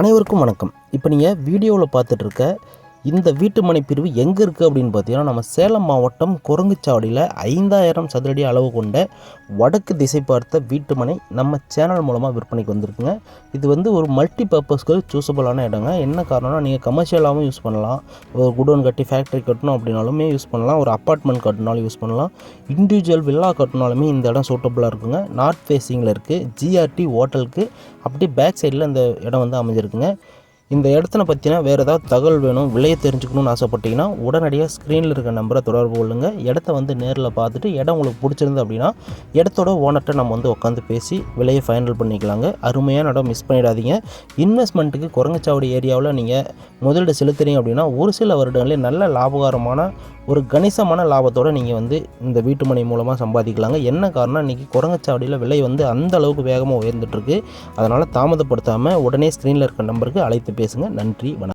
அனைவருக்கும் வணக்கம். இப்போ நீங்கள் வீடியோவில் பார்த்துட்ருக்க இந்த வீட்டுமனை பிரிவு எங்கே இருக்குது அப்படின்னு பார்த்தீங்கன்னா நம்ம சேலம் மாவட்டம் குரங்குச்சாவடியில் ஐந்தாயிரம் சதுரடி அளவு கொண்ட வடக்கு திசை பார்த்த வீட்டுமனை நம்ம சேனல் மூலமாக விற்பனைக்கு வந்திருக்குங்க. இது வந்து ஒரு மல்டி பர்பஸ்க்கு சூஸபிளான இடங்க. என்ன காரணம்னா நீங்கள் கமர்ஷியலாகவும் யூஸ் பண்ணலாம். ஒரு குடோன் கட்டி ஃபேக்ட்ரி கட்டணும் அப்படின்னாலுமே யூஸ் பண்ணலாம். ஒரு அப்பார்ட்மெண்ட் கட்டினாலும் யூஸ் பண்ணலாம். இண்டிவிஜுவல் வில்லா கட்டினாலுமே இந்த இடம் சூட்டபுளாக இருக்குங்க. நார்த் ஃபேஸிங்கில் இருக்குது ஜிஆர்டி ஹோட்டலுக்கு அப்படியே பேக் சைடில் இந்த இடம் வந்து அமைஞ்சிருக்குங்க. இந்த இடத்துல பற்றினா வேறு ஏதாவது தகவல் வேணும் விலையை தெரிஞ்சுக்கணும்னு ஆசைப்பட்டீங்கன்னா உடனடியாக ஸ்க்ரீனில் இருக்க நம்பரை தொடர்பு கொள்ளுங்க. இடத்த வந்து நேரில் பார்த்துட்டு இடம் உங்களுக்கு பிடிச்சிருந்து அப்படின்னா இடத்தோட ஓனர்கிட்ட நம்ம வந்து உட்காந்து பேசி விலையை ஃபைனல் பண்ணிக்கலாங்க. அருமையான இடம் மிஸ் பண்ணிடாதீங்க. இன்வெஸ்ட்மெண்ட்டுக்கு குரங்கச்சாவடி ஏரியாவில் நீங்கள் முதலீடு செலுத்துறீங்க அப்படின்னா ஒரு சில வருடங்களே நல்ல லாபகரமான ஒரு கணிசமான லாபத்தோடு நீங்கள் வந்து இந்த வீட்டுமனை மூலமாக சம்பாதிக்கலாங்க. என்ன காரணம் இன்றைக்கி குரங்கச்சாவடியில் விலை வந்து அந்த அளவுக்கு வேகமாக உயர்ந்துட்டுருக்கு அதனால் தாமதப்படுத்தாமல் உடனே ஸ்க்ரீனில் இருக்க நம்பருக்கு அழைத்து பேசுங்க. நன்றி வணக்கம்.